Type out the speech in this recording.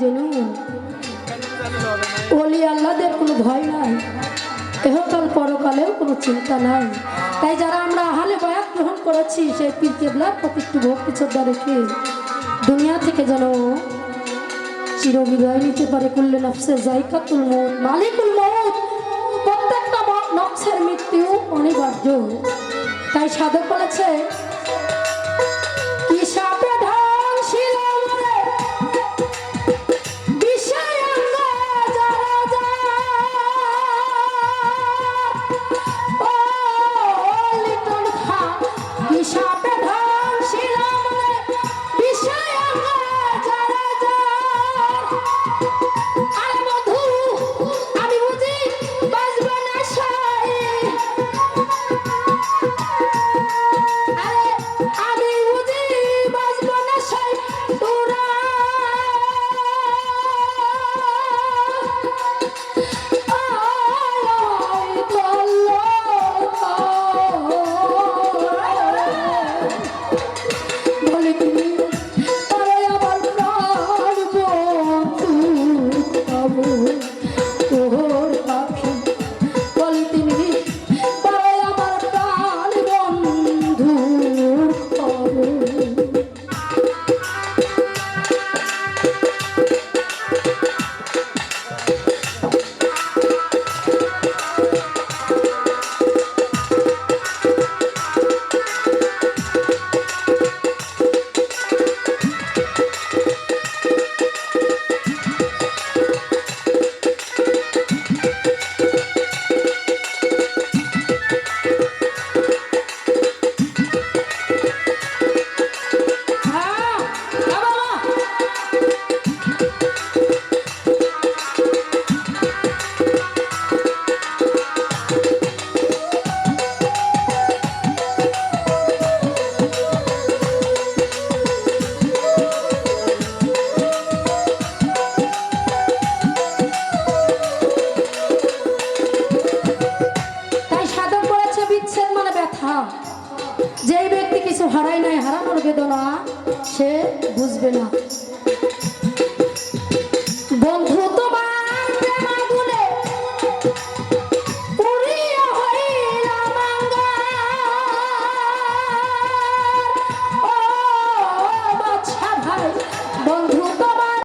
জেনুন ওলি আল্লাহদের কোনো ভয় নাই, এহকাল পরকালেও কোনো চিন্তা নাই। তাই যারা আমরা আহালে বয়াত গ্রহণ করেছি, সেই পীর কেবলার প্রতি একটু ভক্তি শ্রদ্ধা রেখে দুনিয়া থেকে যেন চির বিদায় নিতে পারে কুল্লে নফসে জায়কাতুল মৌত মালিকুল মৌত প্রত্যেকটা নফসের মৃত্যু অনিবার্য। তাই সাধক বলেছে হ্যাঁ। যেই ব্যক্তি কিছু হারায় নাই হারানোর বেদনা সে বুঝবে না। বন্ধু